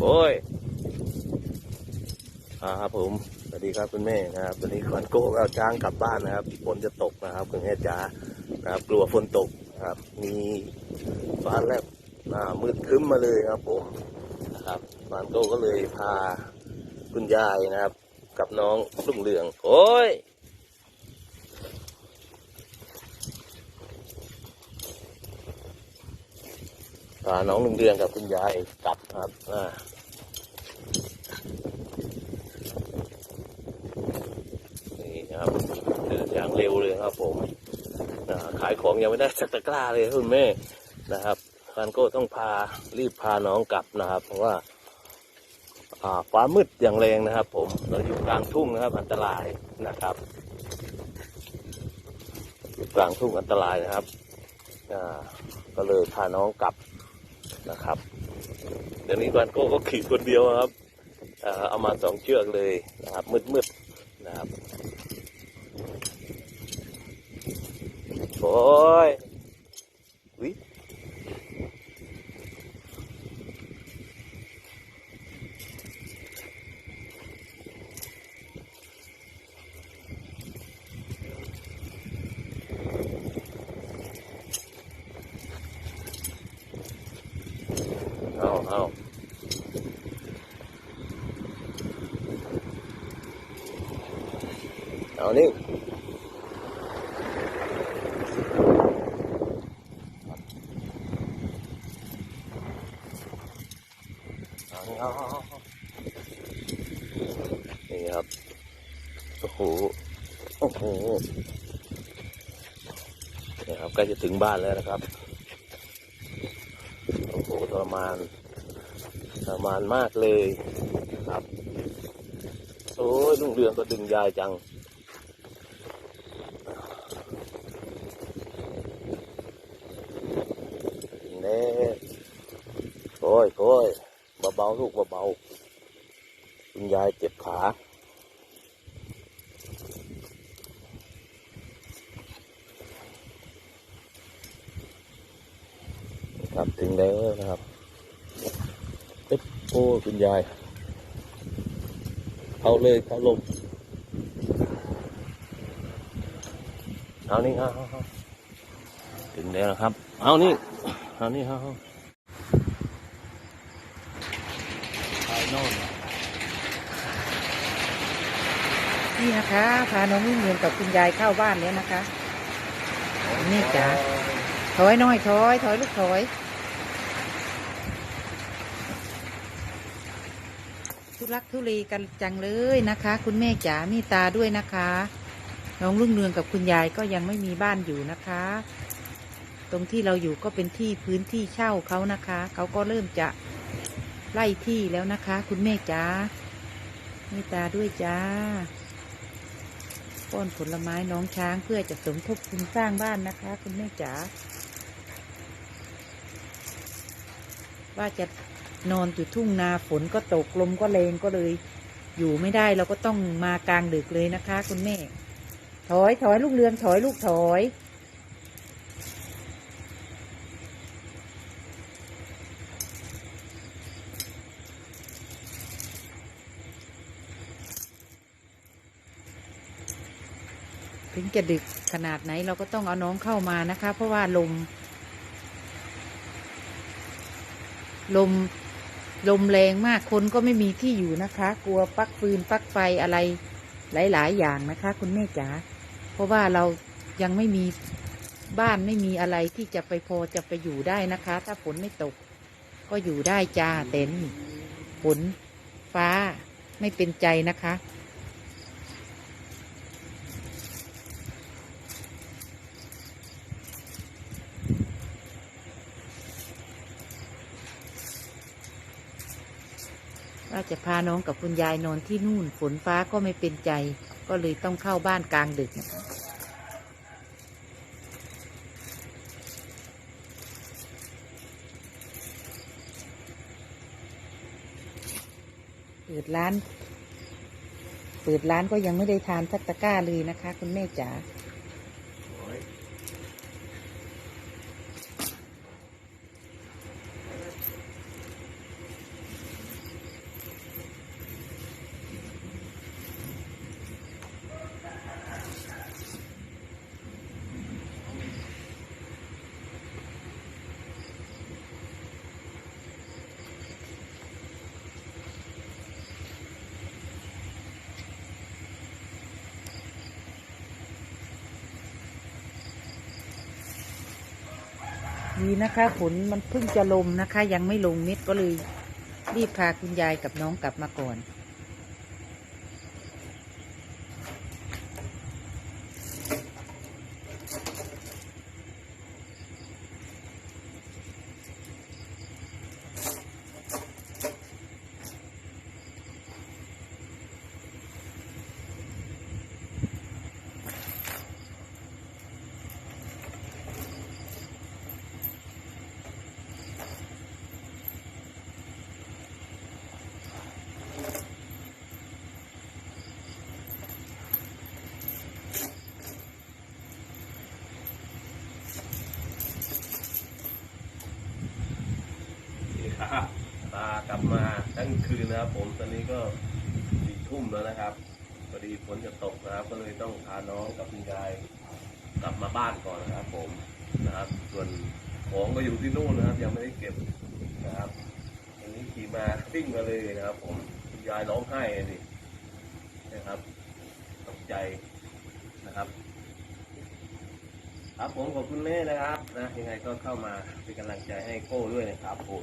โอ้ยครับผมสวัสดีครับคุณแม่นะครับวันนี้ขวัญโก้เอาช้างกลับบ้านนะครับฝนจะตกนะครับคุณแม่จ๋านะครับ กลัวฝนตกนะครับ มีฟ้าแลบอ่ามืดคึ้มมาเลยครับผมนะครับขวัญโก้ก็เลยพาคุณยายนะครับ กับน้องรุ่งเรือง โอ้ย พาน้องลุงเรืองกับคุณยายกลับครับอ่านี่ครับเดินอย่างเร็วเลยครับผมขายของยังไม่ได้สักตะกร้าเลยคุณแม่นะครับฟานโก้ต้องพารีบพาน้องกลับนะครับ เพราะว่าอ่าฟ้ามืดอย่างแรงนะครับ ผมเราอยู่กลางทุ่งนะครับ อันตรายนะครับอยู่กลางทุ่งอันตรายนะครับก็เลยพาน้องกลับ นะครับ เดี๋ยวนี้วันโก้ก็ขี่คนเดียวครับเอามาสองเชือกเลยนะครับมืดๆนะครับโอ้ย เอาเอาเอานี่เอานี่เอาเอานี่ครับ โอ้โห โอ้โหนี่ครับใกล้จะถึงบ้านแล้วนะครับ หทรมานทรมานมากเลยครับ โอ้ยลุงเรืองก็ดึงยายจังเน่โอ้ยโอ้ยเบาๆลูกเบาๆคุณยายเจ็บขา ครับถึงแล้วนะครับเอ๊ะโอ้คุณยาย เอาเลยเอาลงเอานี่เอาเอาถึงแล้วนะครับ เอานี่เอานี่เอาเอาไปโน่นนี่นะคะ พาน้องวิ่งเงินกับคุณยายเข้าบ้านแล้วนะคะนี่จ๋า ถอยหน้อยถอยถอยลูกถอยทุรักทุเลกันจังเลยนะคะ คุณแม่จ๋ามีตาด้วยนะคะน้องรุ่งเรืองกับคุณยายก็ยังไม่มีบ้านอยู่นะคะ ตรงที่เราอยู่ก็เป็นที่พื้นที่เช่าเขานะคะ เขาก็เริ่มจะไล่ที่แล้วนะคะ คุณแม่จ๋ามีตาด้วยจ้าป้อนผลไม้น้องช้างเพื่อจะสมทบทุนสร้างบ้านนะคะ คุณแม่จ๋า ว่าจะนอนอยู่ทุ่งนาฝนก็ตกลมก็แรงก็เลย อยู่ไม่ได้เราก็ต้องมากลางดึกเลยนะคะ คุณแม่ ถอยถอยลูกเรือนถอยลูกถอยถึงจะดึกขนาดไหนเราก็ต้องเอาน้องเข้ามานะคะ เพราะว่าลม ลมลมแรงมากคนก็ไม่มีที่อยู่นะคะ กลัวปักฟืนปักไฟอะไรหลาย ๆ อย่างนะคะ คุณแม่จ๋าเพราะว่าเรายังไม่มีบ้านไม่มีอะไรที่จะไปพอจะไปอยู่ได้นะคะ ถ้าฝนไม่ตก ก็อยู่ได้จ้าแต่นี่ฝนฟ้าไม่เป็นใจนะคะ ว่าจะพาน้องกับคุณยายนอนที่นู่นฝนฟ้าก็ไม่เป็นใจ ก็เลยต้องเข้าบ้านกลางดึกนะคะเปิดร้าน เปิดร้านก็ยังไม่ได้ทานสักตะก้าเลยนะคะ คุณแม่จ๋า ดีนะคะฝนมันเพิ่งจะลงนะคะ ยังไม่ลงเม็ดก็เลยรีบพาคุณยายกับน้องกลับมาก่อนครับตากลับมาทั้งคื นนะครับ ผมตอนนี้ก็สี่ทุ่มแล้วนะครับพอดีฝนจะตกนะครับ ก็เลยต้องพาน้องกับคุณยายกลับมาบ้านก่อนนะครับ ผมนะครับ ส่วนของก็อยู่ที่นู่นนะครับ ยังไม่ได้เก็บนะครับอันนี้ขี่มาซิ่งมาเลยนะครับ ผมคุณยายร้องไห้เลยนะครับตกใจนะครับครับผมขอบคุณแม่นะครับนะยังไงก็เข้ามาเป็นกำลังใจให้โก้ด้วยนะครับผม